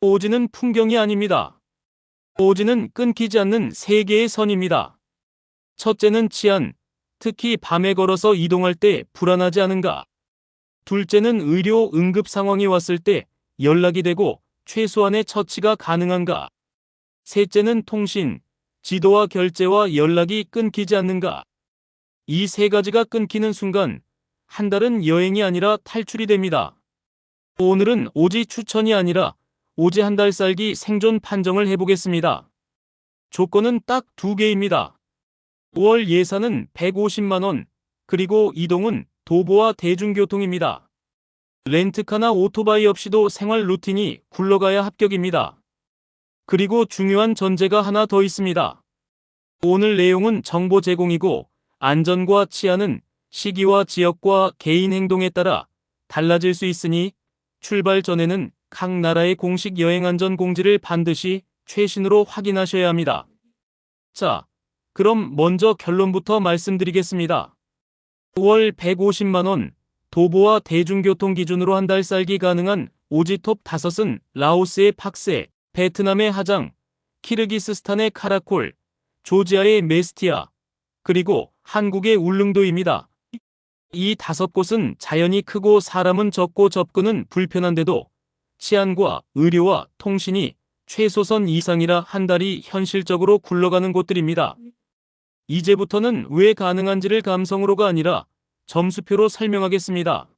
오지는 풍경이 아닙니다. 오지는 끊기지 않는 세 개의 선입니다. 첫째는 치안, 특히 밤에 걸어서 이동할 때 불안하지 않은가. 둘째는 의료 응급 상황이 왔을 때 연락이 되고 최소한의 처치가 가능한가. 셋째는 통신, 지도와 결제와 연락이 끊기지 않는가. 이 세 가지가 끊기는 순간 한 달은 여행이 아니라 탈출이 됩니다. 오늘은 오지 추천이 아니라 오지 한 달 살기 생존 판정을 해보겠습니다. 조건은 딱 두 개입니다. 5월 예산은 150만원, 그리고 이동은 도보와 대중교통입니다. 렌트카나 오토바이 없이도 생활 루틴이 굴러가야 합격입니다. 그리고 중요한 전제가 하나 더 있습니다. 오늘 내용은 정보 제공이고 안전과 치안은 시기와 지역과 개인 행동에 따라 달라질 수 있으니 출발 전에는 각 나라의 공식 여행 안전 공지를 반드시 최신으로 확인하셔야 합니다. 자, 그럼 먼저 결론부터 말씀드리겠습니다. 5월 150만원, 도보와 대중교통 기준으로 한 달 살기 가능한 오지톱 5은 라오스의 팍세, 베트남의 하장, 키르기스스탄의 카라콜, 조지아의 메스티아, 그리고 한국의 울릉도입니다. 이 다섯 곳은 자연이 크고 사람은 적고 접근은 불편한데도 치안과 의료와 통신이 최소선 이상이라 한 달이 현실적으로 굴러가는 곳들입니다. 이제부터는 왜 가능한지를 감성으로가 아니라 점수표로 설명하겠습니다.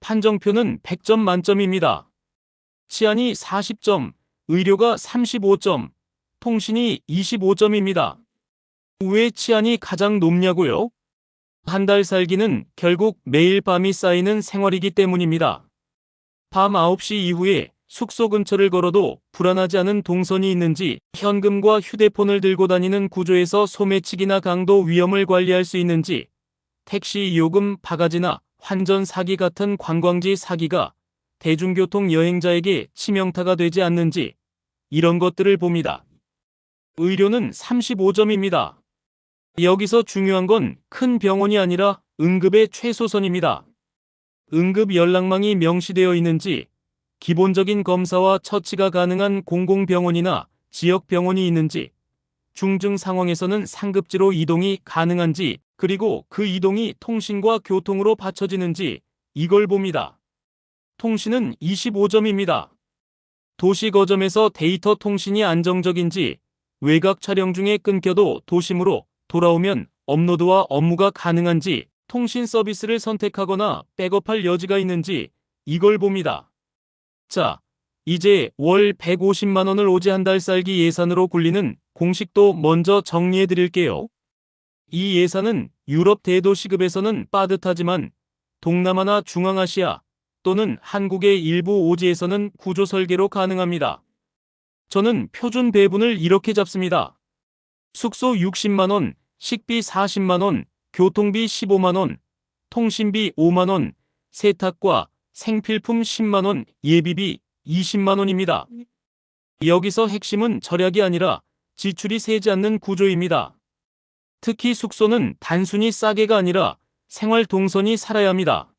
판정표는 100점 만점입니다. 치안이 40점, 의료가 35점, 통신이 25점입니다. 왜 치안이 가장 높냐고요? 한 달 살기는 결국 매일 밤이 쌓이는 생활이기 때문입니다. 밤 9시 이후에 숙소 근처를 걸어도 불안하지 않은 동선이 있는지, 현금과 휴대폰을 들고 다니는 구조에서 소매치기나 강도 위험을 관리할 수 있는지, 택시 요금 바가지나 환전 사기 같은 관광지 사기가 대중교통 여행자에게 치명타가 되지 않는지, 이런 것들을 봅니다. 의료는 35점입니다. 여기서 중요한 건 큰 병원이 아니라 응급의 최소선입니다. 응급 연락망이 명시되어 있는지, 기본적인 검사와 처치가 가능한 공공병원이나 지역병원이 있는지, 중증 상황에서는 상급지로 이동이 가능한지, 그리고 그 이동이 통신과 교통으로 받쳐지는지, 이걸 봅니다. 통신은 25점입니다. 도시 거점에서 데이터 통신이 안정적인지, 외곽 촬영 중에 끊겨도 도심으로 돌아오면 업로드와 업무가 가능한지, 통신 서비스를 선택하거나 백업할 여지가 있는지, 이걸 봅니다. 자, 이제 월 150만원을 오지 한 달 살기 예산으로 굴리는 공식도 먼저 정리해 드릴게요. 이 예산은 유럽 대도시급에서는 빠듯하지만 동남아나 중앙아시아 또는 한국의 일부 오지에서는 구조 설계로 가능합니다. 저는 표준 배분을 이렇게 잡습니다. 숙소 60만원, 식비 40만원, 교통비 15만원, 통신비 5만원, 세탁과 생필품 10만원, 예비비 20만원입니다. 여기서 핵심은 절약이 아니라 지출이 세지 않는 구조입니다. 특히 숙소는 단순히 싸게가 아니라 생활 동선이 살아야 합니다.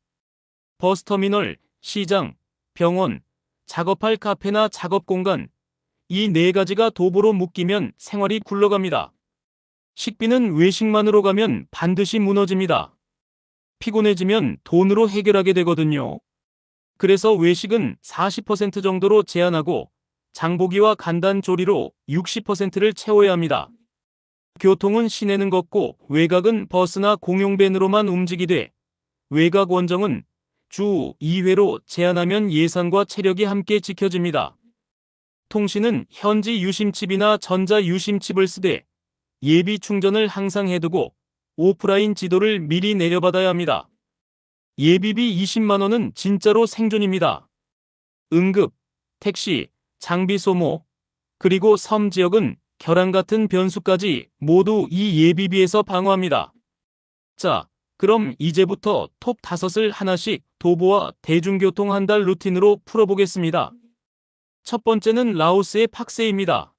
버스터미널, 시장, 병원, 작업할 카페나 작업 공간, 이 네 가지가 도보로 묶이면 생활이 굴러갑니다. 식비는 외식만으로 가면 반드시 무너집니다. 피곤해지면 돈으로 해결하게 되거든요. 그래서 외식은 40% 정도로 제한하고 장보기와 간단 조리로 60%를 채워야 합니다. 교통은 시내는 걷고 외곽은 버스나 공용밴으로만 움직이되 외곽 원정은 주 2회로 제한하면 예산과 체력이 함께 지켜집니다. 통신은 현지 유심칩이나 전자 유심칩을 쓰되 예비 충전을 항상 해두고 오프라인 지도를 미리 내려받아야 합니다. 예비비 20만원은 진짜로 생존입니다. 응급, 택시, 장비 소모, 그리고 섬 지역은 결항 같은 변수까지 모두 이 예비비에서 방어합니다. 자, 그럼 이제부터 톱 5을 하나씩 도보와 대중교통 한 달 루틴으로 풀어보겠습니다. 첫 번째는 라오스의 팍세입니다.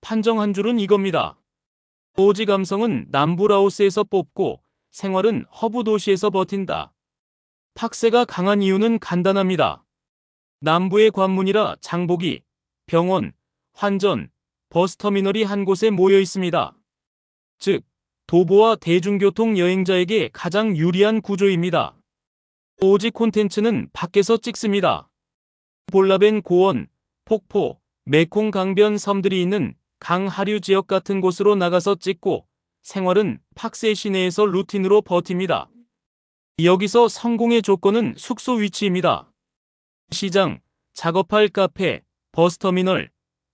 판정 한 줄은 이겁니다. 오지 감성은 남부 라오스에서 뽑고 생활은 허브 도시에서 버틴다. 팍세가 강한 이유는 간단합니다. 남부의 관문이라 장보기, 병원, 환전, 버스터미널이 한 곳에 모여 있습니다. 즉, 도보와 대중교통 여행자에게 가장 유리한 구조입니다. 오지 콘텐츠는 밖에서 찍습니다. 볼라벤 고원, 폭포, 메콩 강변 섬들이 있는 강 하류 지역 같은 곳으로 나가서 찍고 생활은 팍세 시내에서 루틴으로 버팁니다. 여기서 성공의 조건은 숙소 위치입니다. 시장, 작업할 카페, 버스터미널,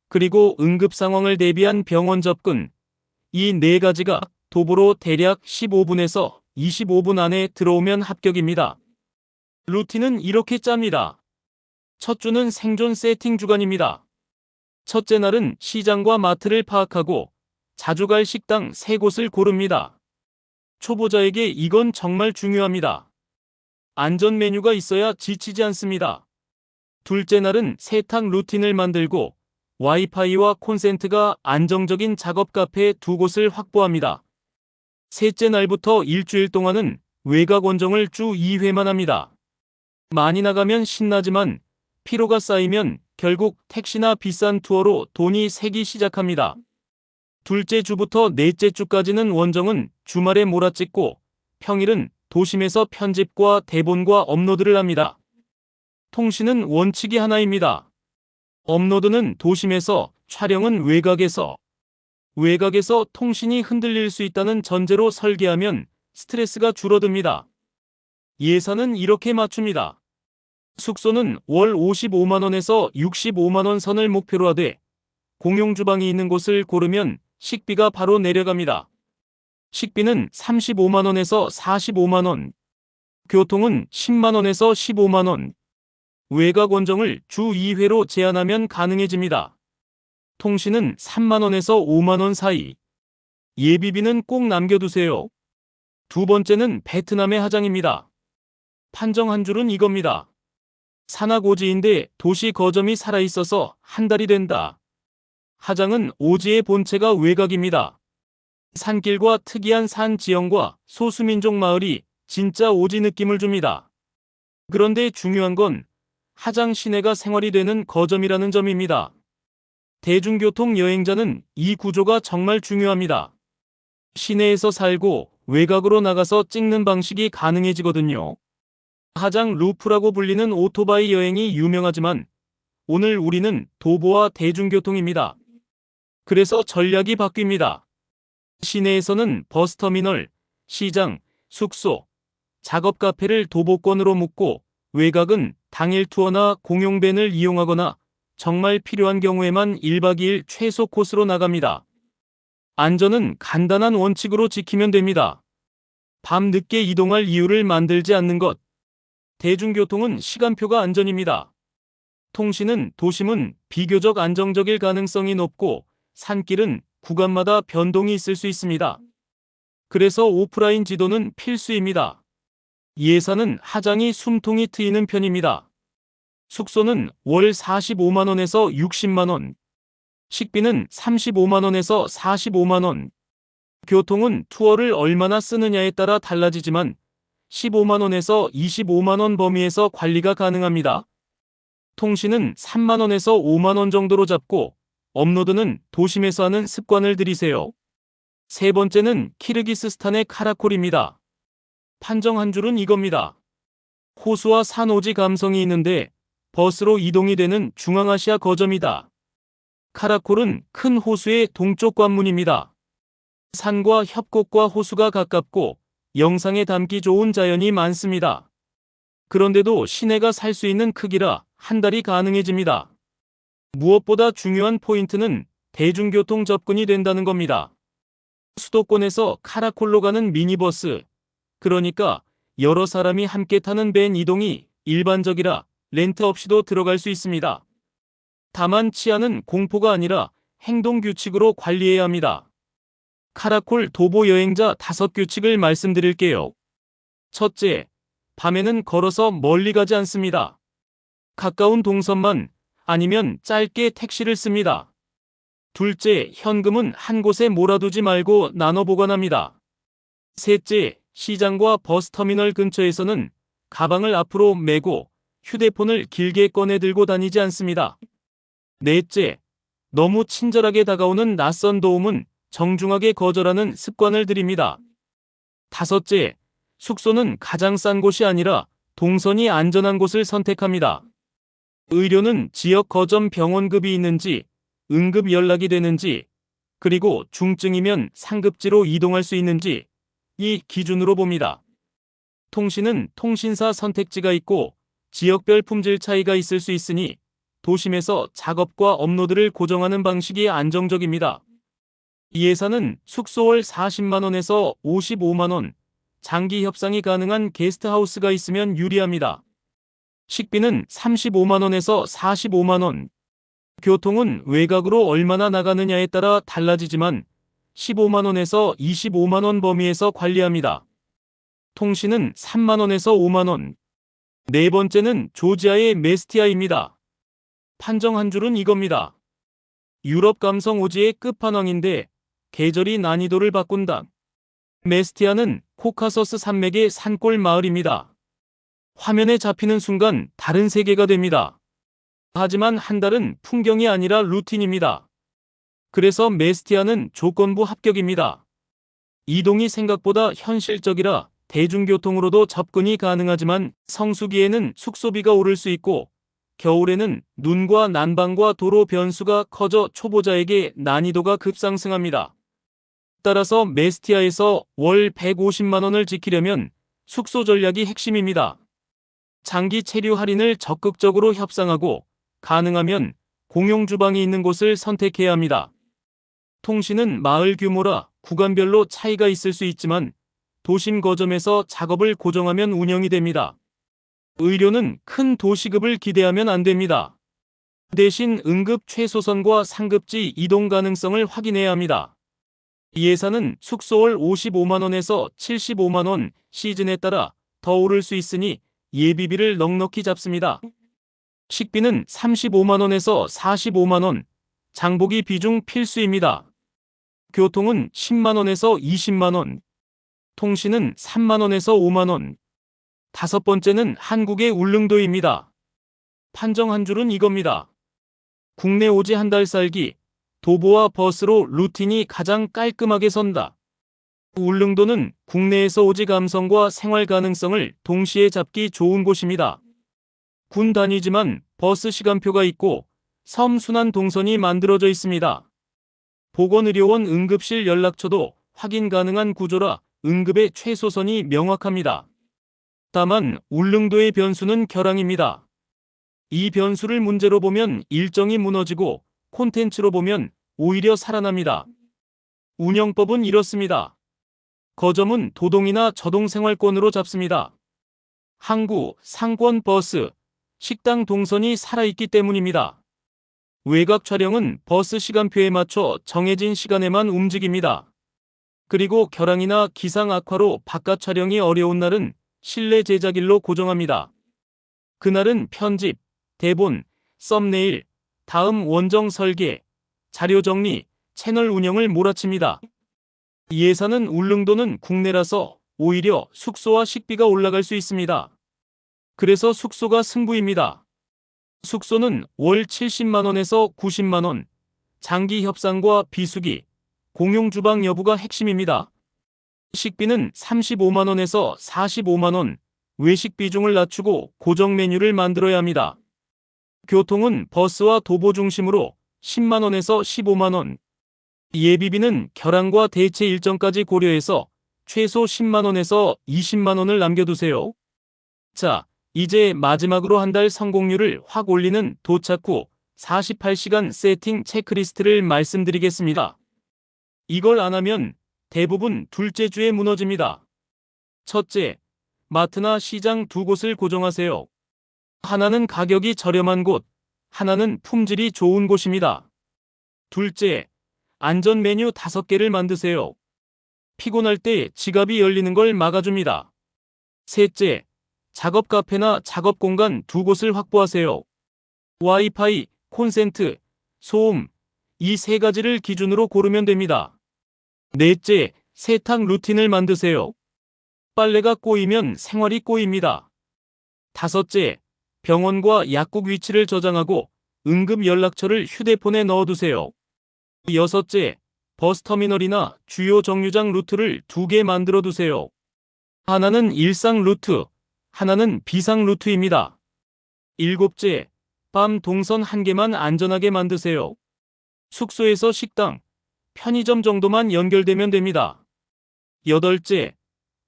그리고 응급 상황을 대비한 병원 접근. 이 네 가지가 도보로 대략 15분에서 25분 안에 들어오면 합격입니다. 루틴은 이렇게 짭니다. 첫 주는 생존 세팅 주간입니다. 첫째 날은 시장과 마트를 파악하고 자주 갈 식당 세 곳을 고릅니다. 초보자에게 이건 정말 중요합니다. 안전 메뉴가 있어야 지치지 않습니다. 둘째 날은 세탁 루틴을 만들고 와이파이와 콘센트가 안정적인 작업 카페 두 곳을 확보합니다. 셋째 날부터 일주일 동안은 외곽 원정을 주 2회만 합니다. 많이 나가면 신나지만 피로가 쌓이면 결국 택시나 비싼 투어로 돈이 새기 시작합니다. 둘째 주부터 넷째 주까지는 원정은 주말에 몰아찍고 평일은 도심에서 편집과 대본과 업로드를 합니다. 통신은 원칙이 하나입니다. 업로드는 도심에서, 촬영은 외곽에서. 외곽에서 통신이 흔들릴 수 있다는 전제로 설계하면 스트레스가 줄어듭니다. 예산은 이렇게 맞춥니다. 숙소는 월 55만원에서 65만원 선을 목표로 하되 공용 주방이 있는 곳을 고르면 식비가 바로 내려갑니다. 식비는 35만원에서 45만원, 교통은 10만원에서 15만원, 외곽 원정을 주 2회로 제한하면 가능해집니다. 통신은 3만원에서 5만원 사이. 예비비는 꼭 남겨두세요. 두 번째는 베트남의 하장입니다. 판정 한 줄은 이겁니다. 산악오지인데 도시 거점이 살아있어서 한 달이 된다. 하장은 오지의 본체가 외곽입니다. 산길과 특이한 산 지형과 소수민족 마을이 진짜 오지 느낌을 줍니다. 그런데 중요한 건 하장 시내가 생활이 되는 거점이라는 점입니다. 대중교통 여행자는 이 구조가 정말 중요합니다. 시내에서 살고 외곽으로 나가서 찍는 방식이 가능해지거든요. 하장 루프라고 불리는 오토바이 여행이 유명하지만 오늘 우리는 도보와 대중교통입니다. 그래서 전략이 바뀝니다. 시내에서는 버스터미널, 시장, 숙소, 작업 카페를 도보권으로 묶고 외곽은 당일 투어나 공용밴을 이용하거나 정말 필요한 경우에만 1박 2일 최소 코스로 나갑니다. 안전은 간단한 원칙으로 지키면 됩니다. 밤 늦게 이동할 이유를 만들지 않는 것. 대중교통은 시간표가 안전입니다. 통신은 도심은 비교적 안정적일 가능성이 높고 산길은 구간마다 변동이 있을 수 있습니다. 그래서 오프라인 지도는 필수입니다. 예산은 하장이 숨통이 트이는 편입니다. 숙소는 월 45만원에서 60만원, 식비는 35만원에서 45만원, 교통은 투어를 얼마나 쓰느냐에 따라 달라지지만 15만원에서 25만원 범위에서 관리가 가능합니다. 통신은 3만원에서 5만원 정도로 잡고 업로드는 도심에서 하는 습관을 들이세요. 세 번째는 키르기스스탄의 카라콜입니다. 판정 한 줄은 이겁니다. 호수와 산오지 감성이 있는데 버스로 이동이 되는 중앙아시아 거점이다. 카라콜은 큰 호수의 동쪽 관문입니다. 산과 협곡과 호수가 가깝고 영상에 담기 좋은 자연이 많습니다. 그런데도 시내가 살 수 있는 크기라 한 달이 가능해집니다. 무엇보다 중요한 포인트는 대중교통 접근이 된다는 겁니다. 수도권에서 카라콜로 가는 미니버스, 그러니까 여러 사람이 함께 타는 밴 이동이 일반적이라 렌트 없이도 들어갈 수 있습니다. 다만 치안은 공포가 아니라 행동 규칙으로 관리해야 합니다. 카라콜 도보 여행자 다섯 규칙을 말씀드릴게요. 첫째, 밤에는 걸어서 멀리 가지 않습니다. 가까운 동선만 아니면 짧게 택시를 씁니다. 둘째, 현금은 한 곳에 몰아두지 말고 나눠 보관합니다. 셋째, 시장과 버스터미널 근처에서는 가방을 앞으로 메고 휴대폰을 길게 꺼내 들고 다니지 않습니다. 넷째, 너무 친절하게 다가오는 낯선 도움은 정중하게 거절하는 습관을 들입니다. 다섯째, 숙소는 가장 싼 곳이 아니라 동선이 안전한 곳을 선택합니다. 의료는 지역 거점 병원급이 있는지, 응급 연락이 되는지, 그리고 중증이면 상급지로 이동할 수 있는지 이 기준으로 봅니다. 통신은 통신사 선택지가 있고 지역별 품질 차이가 있을 수 있으니 도심에서 작업과 업로드를 고정하는 방식이 안정적입니다. 이 예산은 숙소월 40만원에서 55만원, 장기 협상이 가능한 게스트하우스가 있으면 유리합니다. 식비는 35만원에서 45만원, 교통은 외곽으로 얼마나 나가느냐에 따라 달라지지만 15만원에서 25만원 범위에서 관리합니다. 통신은 3만원에서 5만원. 네 번째는 조지아의 메스티아입니다. 판정 한 줄은 이겁니다. 유럽 감성 오지의 끝판왕인데 계절이 난이도를 바꾼다. 메스티아는 코카서스 산맥의 산골 마을입니다. 화면에 잡히는 순간 다른 세계가 됩니다. 하지만 한 달은 풍경이 아니라 루틴입니다. 그래서 메스티아는 조건부 합격입니다. 이동이 생각보다 현실적이라 대중교통으로도 접근이 가능하지만 성수기에는 숙소비가 오를 수 있고 겨울에는 눈과 난방과 도로 변수가 커져 초보자에게 난이도가 급상승합니다. 따라서 메스티아에서 월 150만원을 지키려면 숙소 전략이 핵심입니다. 장기 체류 할인을 적극적으로 협상하고 가능하면 공용 주방이 있는 곳을 선택해야 합니다. 통신은 마을 규모라 구간별로 차이가 있을 수 있지만 도심 거점에서 작업을 고정하면 운영이 됩니다. 의료는 큰 도시급을 기대하면 안 됩니다. 대신 응급 최소선과 상급지 이동 가능성을 확인해야 합니다. 이 예산은 숙소월 55만원에서 75만원 시즌에 따라 더 오를 수 있으니 예비비를 넉넉히 잡습니다. 식비는 35만원에서 45만원, 장보기 비중 필수입니다. 교통은 10만원에서 20만원, 통신은 3만원에서 5만원. 다섯 번째는 한국의 울릉도입니다. 판정 한 줄은 이겁니다. 국내 오지 한 달 살기, 도보와 버스로 루틴이 가장 깔끔하게 선다. 울릉도는 국내에서 오지 감성과 생활 가능성을 동시에 잡기 좋은 곳입니다. 군 단위지만 버스 시간표가 있고 섬 순환 동선이 만들어져 있습니다. 보건의료원 응급실 연락처도 확인 가능한 구조라 응급의 최소선이 명확합니다. 다만 울릉도의 변수는 결항입니다. 이 변수를 문제로 보면 일정이 무너지고 콘텐츠로 보면 오히려 살아납니다. 운영법은 이렇습니다. 거점은 도동이나 저동생활권으로 잡습니다. 항구, 상권 버스, 식당 동선이 살아있기 때문입니다. 외곽 촬영은 버스 시간표에 맞춰 정해진 시간에만 움직입니다. 그리고 결항이나 기상 악화로 바깥 촬영이 어려운 날은 실내 제작일로 고정합니다. 그날은 편집, 대본, 썸네일, 다음 원정 설계, 자료 정리, 채널 운영을 몰아칩니다. 예산은 울릉도는 국내라서 오히려 숙소와 식비가 올라갈 수 있습니다. 그래서 숙소가 승부입니다. 숙소는 월 70만원에서 90만원, 장기 협상과 비수기, 공용 주방 여부가 핵심입니다. 식비는 35만원에서 45만원, 외식 비중을 낮추고 고정 메뉴를 만들어야 합니다. 교통은 버스와 도보 중심으로 10만원에서 15만원, 예비비는 결항과 대체 일정까지 고려해서 최소 10만원에서 20만원을 남겨두세요. 자, 이제 마지막으로 한 달 성공률을 확 올리는 도착 후 48시간 세팅 체크리스트를 말씀드리겠습니다. 이걸 안 하면 대부분 둘째 주에 무너집니다. 첫째, 마트나 시장 두 곳을 고정하세요. 하나는 가격이 저렴한 곳, 하나는 품질이 좋은 곳입니다. 둘째, 안전 메뉴 5개를 만드세요. 피곤할 때 지갑이 열리는 걸 막아줍니다. 셋째, 작업 카페나 작업 공간 두 곳을 확보하세요. 와이파이, 콘센트, 소음, 이 세 가지를 기준으로 고르면 됩니다. 넷째, 세탁 루틴을 만드세요. 빨래가 꼬이면 생활이 꼬입니다. 다섯째, 병원과 약국 위치를 저장하고 응급 연락처를 휴대폰에 넣어두세요. 여섯째, 버스터미널이나 주요 정류장 루트를 두 개 만들어 두세요. 하나는 일상 루트, 하나는 비상 루트입니다. 일곱째, 밤 동선 한 개만 안전하게 만드세요. 숙소에서 식당, 편의점 정도만 연결되면 됩니다. 여덟째,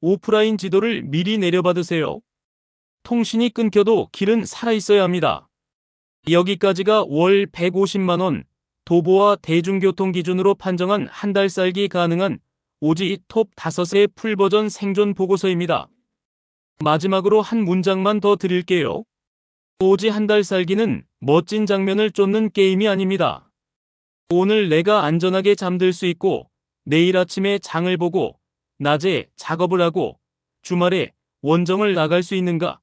오프라인 지도를 미리 내려받으세요. 통신이 끊겨도 길은 살아있어야 합니다. 여기까지가 월 150만원, 도보와 대중교통 기준으로 판정한 한 달 살기 가능한 오지 톱 5의 풀버전 생존 보고서입니다. 마지막으로 한 문장만 더 드릴게요. 오지 한 달 살기는 멋진 장면을 쫓는 게임이 아닙니다. 오늘 내가 안전하게 잠들 수 있고 내일 아침에 장을 보고 낮에 작업을 하고 주말에 원정을 나갈 수 있는가?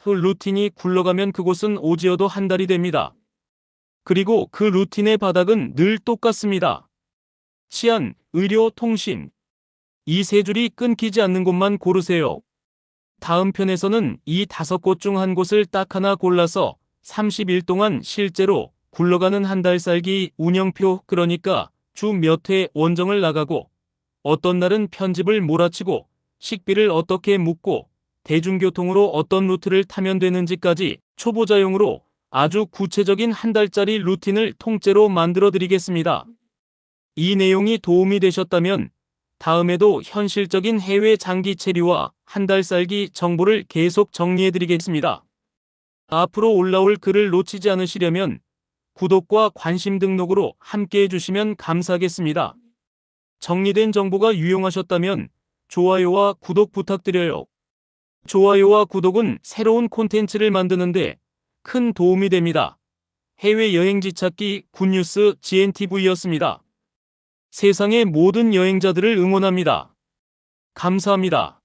그 루틴이 굴러가면 그곳은 오지어도 한 달이 됩니다. 그리고 그 루틴의 바닥은 늘 똑같습니다. 치안, 의료, 통신. 이 세 줄이 끊기지 않는 곳만 고르세요. 다음 편에서는 이 다섯 곳 중 한 곳을 딱 하나 골라서 30일 동안 실제로 굴러가는 한 달 살기 운영표 그러니까 주 몇 회 원정을 나가고 어떤 날은 편집을 몰아치고 식비를 어떻게 묻고 대중교통으로 어떤 루트를 타면 되는지까지 초보자용으로 아주 구체적인 한 달짜리 루틴을 통째로 만들어 드리겠습니다. 이 내용이 도움이 되셨다면 다음에도 현실적인 해외 장기 체류와 한 달 살기 정보를 계속 정리해 드리겠습니다. 앞으로 올라올 글을 놓치지 않으시려면 구독과 관심 등록으로 함께 해주시면 감사하겠습니다. 정리된 정보가 유용하셨다면 좋아요와 구독 부탁드려요. 좋아요와 구독은 새로운 콘텐츠를 만드는데 큰 도움이 됩니다. 해외 여행지 찾기 굿뉴스 GNTV였습니다. 세상의 모든 여행자들을 응원합니다. 감사합니다.